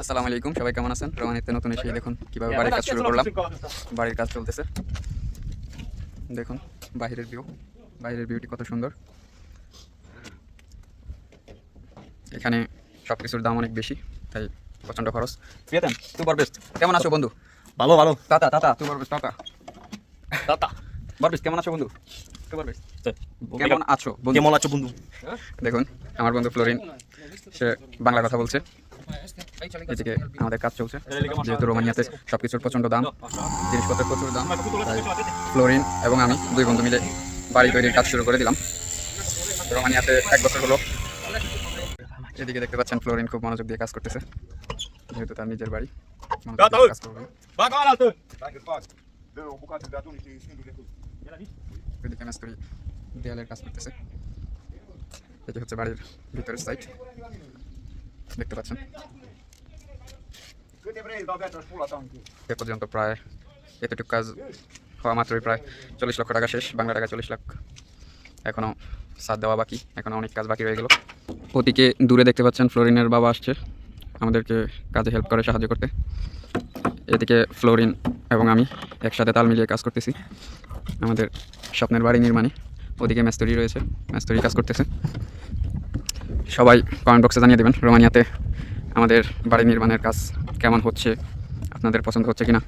আসসালামু আলাইকুম সবাই কেমন আছেন? রোমানিতে নতুন এসে দেখুন কীভাবে বাড়ির কাজ শুরু করলাম। বাড়ির কাজ চলতেছে। দেখুন বাইরের ভিউ বাইরের ভিউটি কত সুন্দর। এখানে সব কিছুর দাম অনেক বেশি তাই প্রচণ্ড খরচ। প্রিয়তম তুই বেস্ট কেমন আছো বন্ধু? ভালো ভালো। তাতা তাতা তুই বেস্ট টাকা টাটা। বরবেশ কেমন আছো বন্ধু? তুই বেস্ট কেমন আছো বন্ধু? কেমন আছো বন্ধু? দেখুন আমার বন্ধু ফ্লোরিন সে বাংলা কথা বলছে। এদিকে আমাদের কাজ চলছে। যেহেতু রোমানিয়াতে সব কিছুর প্রচণ্ড দাম জিনিসপত্রের প্রচুর দাম তাই ফ্লোরিন এবং আমি দুই বন্ধু মিলে বাড়ি তৈরির কাজ শুরু করে দিলাম। রোমানিয়াতে এক বছর হলো। এদিকে দেখতে পাচ্ছেন ফ্লোরিন খুব মনোযোগ দিয়ে কাজ করতেছে। যেহেতু তার নিজের বাড়ি কাজ করবে. এদিকে মিস্ত্রি দেয়ালের কাজ করতেছে। এটি হচ্ছে বাড়ির ভিতরের সাইড দেখতে পাচ্ছেন। এ পর্যন্ত প্রায় এতটুকু কাজ হওয়া মাত্রই প্রায় চল্লিশ লক্ষ টাকা শেষ, বাংলা টাকা চল্লিশ লাখ। এখনও সাথ দেওয়া বাকি এখনও অনেক কাজ বাকি রয়ে গেল। ওদিকে দূরে দেখতে পাচ্ছেন, ফ্লোরিনের বাবা আসছে, আমাদেরকে কাজে হেল্প করে, সাহায্য করতে। এদিকে ফ্লোরিন এবং আমি একসাথে তাল মিলিয়ে কাজ করতেছি, আমাদের স্বপ্নের বাড়ি নির্মাণে। ওদিকে ম্যাস্তরি রয়েছে ম্যাস্তরি কাজ করতেছে। সবাই কমেন্ট বক্সে জানিয়ে দেবেন, রোমানিয়াতে আমাদের বাড়ি নির্মাণের কাজ কেমন হচ্ছে আপনাদের পছন্দ হচ্ছে কিনা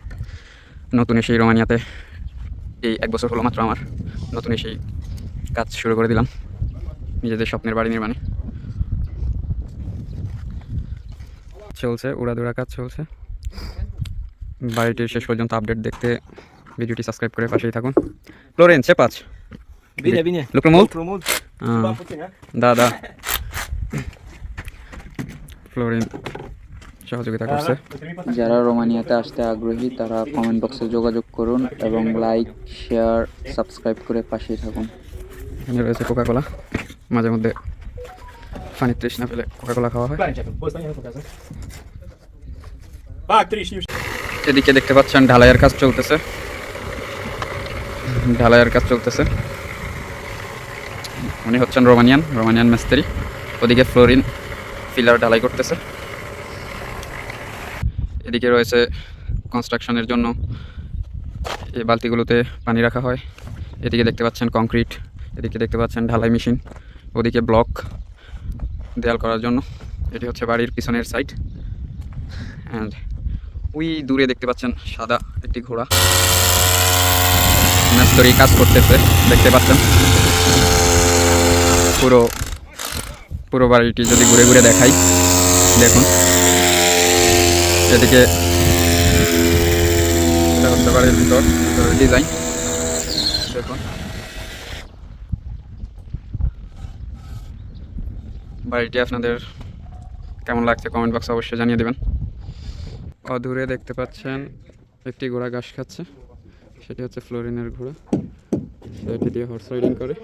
নতুন এসেই রোমানিয়াতে এই এক বছর হলো মাত্র আমার নতুন এসেই কাজ শুরু করে দিলাম নিজেদের স্বপ্নের বাড়ি নির্মাণে চলছে উড়াদুরা কাজ চলছে বাড়িটির শেষ পর্যন্ত আপডেট দেখতে ভিডিওটি সাবস্ক্রাইব করে পাশেই থাকুন ফ্লোরেন চেপাচ Bine, bine. Lucru mult? Lucru mult. Ah. Ba puțin, Florin সহযোগিতা করছে যারা রোমানিয়াতে আসতে আগ্রহী তারা কমেন্ট বক্সে যোগাযোগ করুন এবং লাইক শেয়ার সাবস্ক্রাইব করে পাশেই থাকুন এখানে রয়েছে কোকা কোলা মাঝে মধ্যে পানির তৃষ্ণা পেলে কোকা কোলা খাওয়া হয় Bani începem. Bă, stai în casă. Fac 35. এদিকে দেখতে পাচ্ছেন ঢালাইয়ের কাজ চলতেছে ঢালাইয়ের কাজ চলতেছে উনি হচ্ছেন রোমানিয়ান রোমানিয়ান মিস্ত্রি ওদিকে ফ্লোরিন ফিলার ঢালাই করতেছে। এদিকে রয়েছে কনস্ট্রাকশনের জন্য এই বালতিগুলোতে পানি রাখা হয়। এদিকে দেখতে পাচ্ছেন কংক্রিট এদিকে দেখতে পাচ্ছেন ঢালাই মেশিন, ওদিকে ব্লক দেয়াল করার জন্য। এটি হচ্ছে বাড়ির পিছনের সাইড অ্যান্ড ওই দূরে দেখতে পাচ্ছেন সাদা একটি ঘোড়া। মিস্ত্রি কাজ করতেছে, দেখতে পাচ্ছেন। পুরো পুরো বাড়িটি যদি ঘুরে ঘুরে দেখাই, দেখুন। এদিকে বাড়ির ভিতর ডিজাইন দেখুন। বাড়িটি আপনাদের কেমন লাগছে কমেন্ট বক্সে অবশ্যই জানিয়ে দেবেন। অদূরে দেখতে পাচ্ছেন একটি ঘোড়া ঘাস খাচ্ছে। সেটি হচ্ছে ফ্লোরিনের ঘোড়া। সেটি দিয়ে হর্স রাইডিং করে।